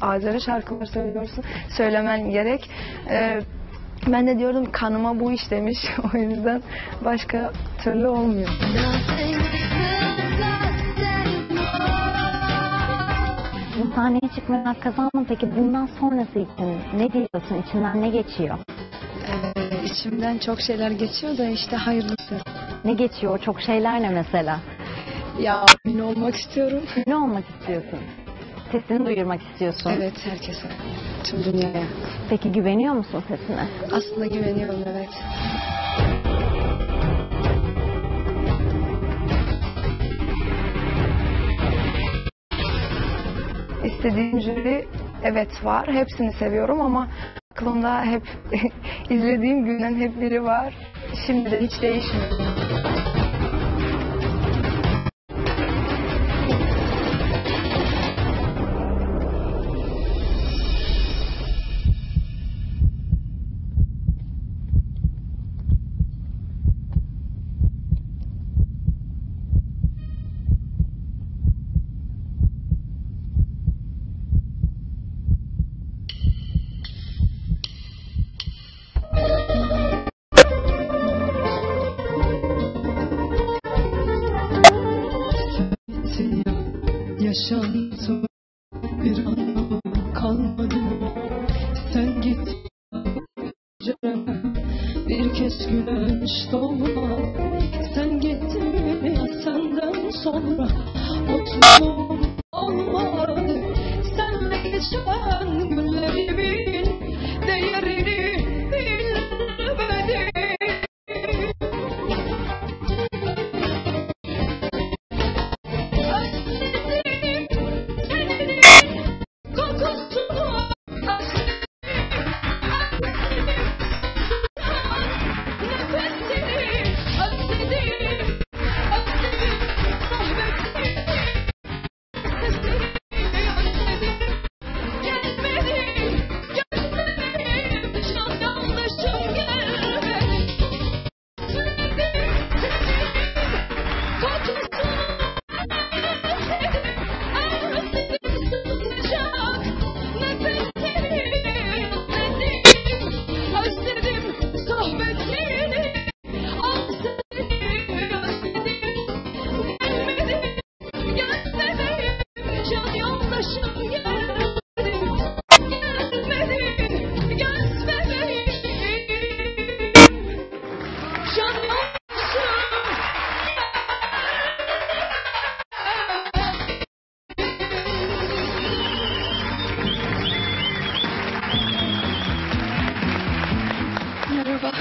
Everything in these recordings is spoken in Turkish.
Azeri şarkılar söylüyorsun. Söylemen gerek. Ee, ben de diyordum kanıma bu iş demiş. o yüzden başka türlü olmuyor. Bu sahneye çıkmaya hak kazandın. Peki bundan sonrası için ne diyorsun? İçinden ne geçiyor? Ee, içimden çok şeyler geçiyor da işte hayırlısı. Ne geçiyor? O çok şeyler ne mesela? Ya ünlü olmak istiyorum. Ne olmak istiyorsun? Sesini duyurmak istiyorsun. Evet herkese. Tüm dünyaya. Peki güveniyor musun sesine? Aslında güveniyorum evet. İstediğim jüri evet var. Hepsini seviyorum ama aklımda hep izlediğim günden hep biri var. Şimdi de hiç değişmiyor. Yaşantı bir anlamı kalmadı. Sen git bir kez güneş doğma Sen gittin senden sonra. Mutluluğum olmadı. Senle geçen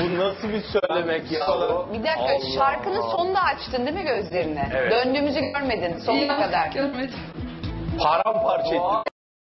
Bu nasıl bir söylemek ya? Bir dakika Allah şarkının Allah. sonunda açtın değil mi gözlerini? Evet. Döndüğümüzü görmedin sonuna kadar. Görmedim. Paramparça ettim.